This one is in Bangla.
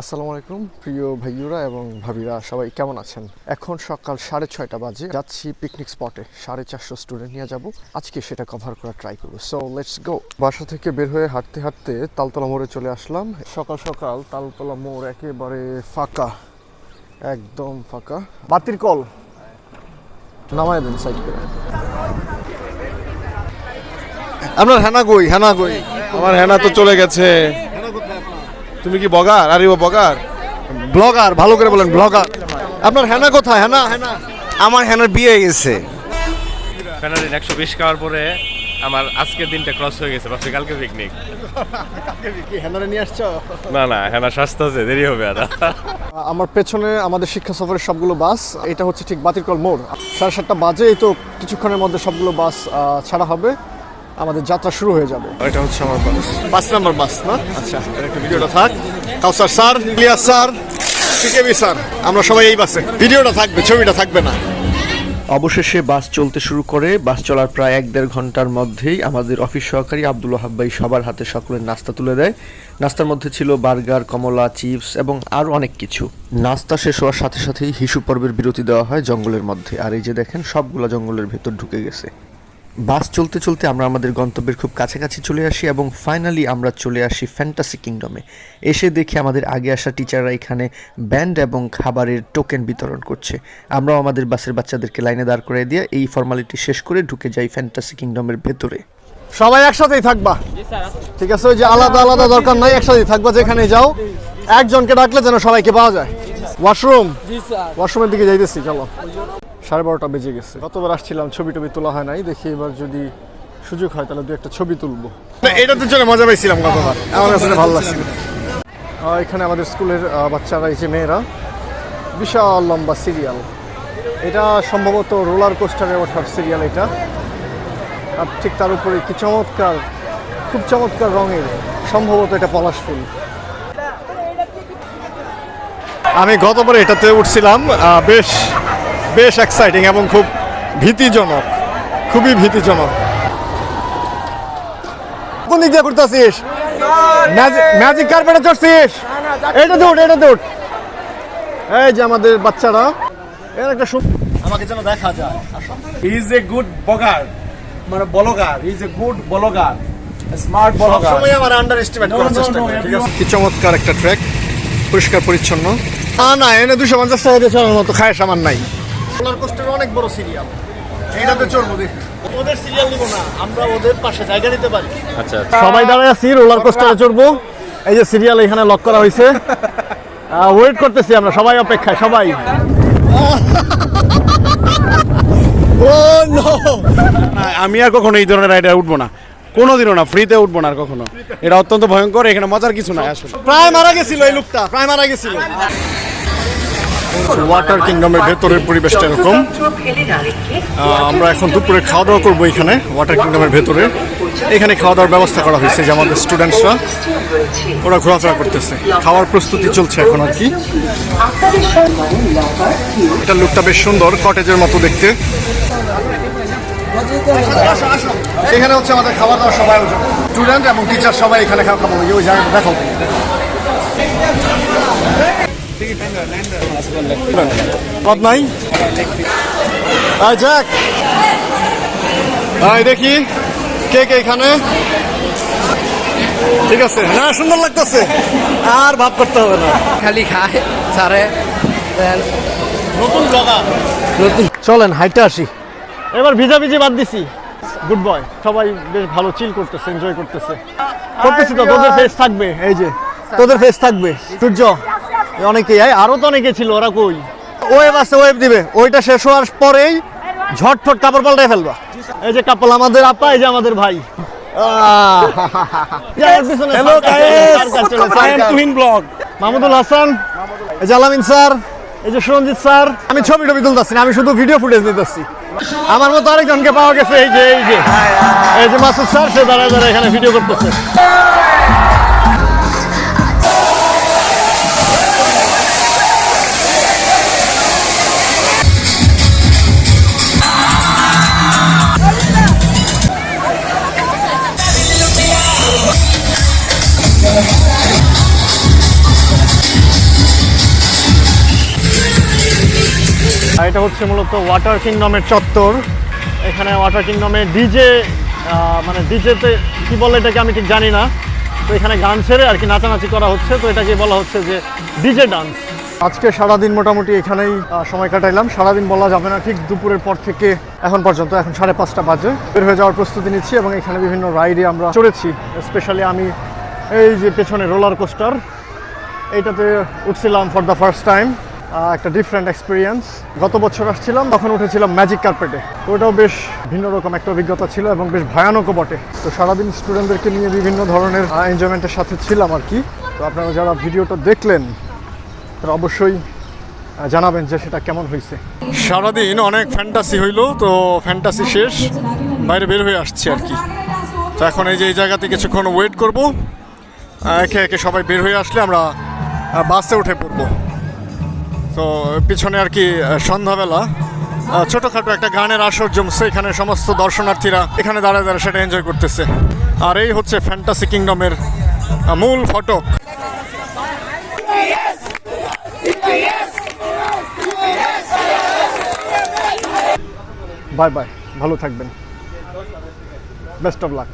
আসসালামু আলাইকুম, প্রিয় ভাইয়ুরা এবং ভাবিরা, সবাই কেমন আছেন? এখন সকাল সাড়ে ছয়টা বাজে, যাচ্ছি পিকনিক স্পটে সাড়ে চারশো স্টুডেন্ট নিয়ে যাব। আজকে সেটা কভার করার ট্রাই করব। সো লেটস গো বাসা থেকে বের হয়ে হাঁটতে হাঁটতে তালতলা মোড়ে চলে আসলাম। সকাল সকাল তালতলা মোড় একেবারে ফাঁকা, একদম ফাঁকা। বাতির কল! নামায় দেন সাইড করে। আপনার হেনা গই হেনা গই আমার হেনা তো চলে গেছে। তুমি কি বগার? আরে ও বগার? ব্লগার ভালো করে বলেন ব্লগার। আপনার হেনা কোথায়? হেনা হেনা। আমার হেনার বিয়ে হয়ে গেছে। ফেনারিন একশো বিশ খাওয়ার পরে আমার আজকের দিনটা ক্রস হয়ে গেছে। ভাবছি কালকে পিকনিক কি হেনারে নিয়ে আসছো? না না হ্যাঁ স্বাস্থ্য আছে দেরি হবে আর। আমার পেছনে আমাদের শিক্ষা সফরের সবগুলো বাস এটা হচ্ছে ঠিক বাতিরকল মোড়। সাড়ে সাতটা বাজে এই তো কিছুক্ষণের মধ্যে সবগুলো বাস ছাড়া হবে। আমাদের যাত্রা শুরু হয়ে যাবে। এটা হচ্ছে আমার বাস। পাঁচ নাম্বার বাস না? আচ্ছা। এর একটা ভিডিওটা থাক। Kawsar sir Ilias sir CKB sir আমরা সবাই এই বাসে। ভিডিওটা থাকবে ছবিটা থাকবে না। অবশেষে বাস চলতে শুরু করে বাস চলার প্রায় এক দেড় ঘণ্টার মধ্যেই আমাদের অফিস সহকারী আব্দুল হাব্বাই সবার হাতে সকলের নাস্তা তুলে দেয়। নাস্তার মধ্যে ছিল বার্গার কমলা চিপস এবং আরও অনেক কিছু। নাস্তা শেষ হওয়ার সাথে সাথেই হিসু পর্বের বিরতি দেওয়া হয় জঙ্গলের মধ্যে। আর এই যে দেখেন সবগুলা জঙ্গলের ভেতর ঢুকে গেছে। বাস চলতে চলতে আমরা আমাদের গন্তব্যের খুব কাছাকাছি চলে আসি এবং ফাইনালি আমরা চলে আসি ফ্যান্টাসি কিংডমে এসে দেখি আমাদের আগে আসা টিচাররা এখানে ব্যান্ড এবং খাবারের টোকেন বিতরণ করছে। আমরাও আমাদের বাসের বাচ্চাদেরকে লাইনে দাঁড় করে দিয়ে এই ফর্মালিটি শেষ করে ঢুকে যাই ফ্যান্টাসি কিংডমের ভেতরে। সবাই একসাথেই থাকবা? ঠিক আছে ওই যে আলাদা আলাদা দরকার নাই একসাথেই থাকবা যেখানে যাও। একজনকে ডাকলে যেন সবাইকে পাওয়া যায়। ওয়াশরুম ওয়াশরুমের দিকে যাইতেছি চলো। সাড়ে বারোটা বেজে গেছে। গতবার আসছিলাম ছবি টবি তোলা হয় নাই দেখি এবার যদি সুযোগ হয় তাহলে দু একটা ছবি তুলবো। এটাতে চলে মজা পাইছিলাম গতবার। আমার কাছে ভালো লাগছিল। এখানে আমাদের স্কুলের বাচ্চারা এই যে মেয়েরা বিশাল লম্বা সিরিয়াল। এটা সম্ভবত রোলার কোস্টারে ওঠার সিরিয়াল এটা। আর ঠিক তার উপরে কি চমৎকার খুব চমৎকার রঙের সম্ভবত এটা পলাশ ফুল। আমি গতবার এটাতে উঠছিলাম বেশ বেশ এক্সাইটিং এবং খুব ভীতিজনক খুবই ভীতিজনক। কোন দিক দিয়ে ঘুরতেছিস? ম্যাজিক কার্পেটে চড়ছিস? এটা দৌড় এটা দৌড় এই যে আমাদের বাচ্চারা এর একটা আমাকে যেন দেখা যায়। ইজ এ গুড বগার মানে blogger is a good blogger smart blogger সবসময় আমার আন্ডার এস্টিমেট করার চেষ্টা no, ঠিক আছে? কি চমৎকার একটা ট্র্যাক পরিষ্কার পরিচ্ছন্ন। না না এনে দুশো পঞ্চাশ টাকা দিয়ে চলার মতো খায় সামান নাই। রোলার কোস্টার অনেক বড় সিরিয়াল চড়বো দেখি। ওদের সিরিয়াল নিব না আমরা ওদের পাশে জায়গা নিতে পারি। আচ্ছা সবাই দাঁড়ায় আছি রোলার কোস্টারে চড়বো। এই যে সিরিয়াল এখানে লক করা হয়েছে। ওয়েট করতেছি আমরা সবাই অপেক্ষায় সবাই। ও আমি আর কখনো এই ধরনের রাইডে উঠবো না। কোনোদিনও না ফ্রিতে উঠবো না আর কখনো। এটা অত্যন্ত ভয়ঙ্কর এখানে মজার কিছু নাই আসলে। প্রায় মারা গেছিল এই লোকটা প্রায় মারা গেছিল। ওয়াটার কিংডমের ভেতরের পরিবেশটা এরকম। আমরা এখন দুপুরে খাওয়া দাওয়া করব এখানে ওয়াটার কিংডমের ভেতরে। এখানে খাওয়া দাওয়ার ব্যবস্থা করা হয়েছে যে আমাদের স্টুডেন্টসরা ওরা ঘোরাফেরা করতেছে। খাওয়ার প্রস্তুতি চলছে এখন আর কি। এটা লুকটা বেশ সুন্দর কটেজের মতো দেখতে। এখানে হচ্ছে আমাদের খাবার দাওয়ার সবাই স্টুডেন্ট এবং টিচার সবাই এখানে খাওয়া খাব ওই জায়গাটা দেখো। নাই? যাক। আয় দেখি কে কে এখানে? ঠিক আছে। না সুন্দর লাগতেছে। আর ভাব করতে হবে না। খালি খায় সারে নতুন নতুন চলেন হাইটে আসি। এবার ভিজা ভিজি বাদ দিছি। গুড বয় সবাই বেশ ভালো চিল করতেছে এনজয় করতেছে। করতেছি তো তোদের ফেস থাকবে এই যে। তোদের ফেস থাকবে। সূর্য অনেকেই আরও তো অনেকে ছিল ওরা কই? ওয়েব আছে ওয়েব দিবে। ওইটা শেষ হওয়ার পরেই ঝটফট কাপড় পাল্টাই ফেলবা। এই যে কাপল আমাদের আপা এই যে আমাদের ভাই। হ্যালো তুহিন ব্লগ মাহমুদুল হাসান এই যে আলামিন স্যার এই যে সুরঞ্জিত স্যার। আমি ছবি টবি তুলতেছি না আমি শুধু ভিডিও ফুটেজ নিতেছি আমার মতো আরেকজনকে পাওয়া গেছে এই যে এই যে। এই যে মাসুদ স্যার সে দাঁড়ায় দাঁড়ায় এখানে ভিডিও করতেছে। এটা হচ্ছে মূলত ওয়াটার কিংডমের চত্বর। এখানে ওয়াটার কিংডমে ডিজে মানে ডিজেতে কি বলে এটাকে আমি ঠিক জানি না। তো এখানে গান ছেড়ে আর কি নাচানাচি করা হচ্ছে। তো এটাকে বলা হচ্ছে যে ডিজে ডান্স আজকে সারাদিন মোটামুটি এখানেই সময় কাটাইলাম। সারাদিন বলা যাবে না, ঠিক দুপুরের পর থেকে এখন পর্যন্ত, এখন সাড়ে পাঁচটা বাজে। বের হয়ে যাওয়ার প্রস্তুতি নিচ্ছি এবং এখানে বিভিন্ন রাইডে আমরা চড়েছি। স্পেশালি আমি এই যে পেছনে রোলার কোস্টার এইটাতে উঠছিলাম ফর দ্য ফার্স্ট টাইম একটা ডিফারেন্ট এক্সপিরিয়েন্স গত বছর আসছিলাম, তখন উঠেছিলাম ম্যাজিক কার্পেটে ওটাও বেশ ভিন্ন রকম একটা অভিজ্ঞতা ছিল এবং বেশ ভয়ানকও বটে। তো সারাদিন স্টুডেন্টদেরকে নিয়ে বিভিন্ন ধরনের এনজয়মেন্টের সাথে ছিলাম আর কি। তো আপনারা যারা ভিডিওটা দেখলেন, তারা অবশ্যই জানাবেন যে সেটা কেমন হয়েছে। সারাদিন অনেক ফ্যান্টাসি হইল, তো ফ্যান্টাসি শেষ, বাইরে বের হয়ে আসছি আর কি। তো এখন এই যে এই জায়গাতে কিছুক্ষণ ওয়েট করব। একে একে সবাই বের হয়ে আসলে আমরা বাসে উঠে পড়ব। তো পিছনে আর কি সন্ধ্যাবেলা ছোটোখাটো একটা গানের আসর জমছে এখানে সমস্ত দর্শনার্থীরা এখানে দাঁড়ায় দাঁড়ায় সেটা এনজয় করতেছে। আর এই হচ্ছে ফ্যান্টাসি কিংডমের মূল ফটক। বাই বাই ভালো থাকবেন। Best of luck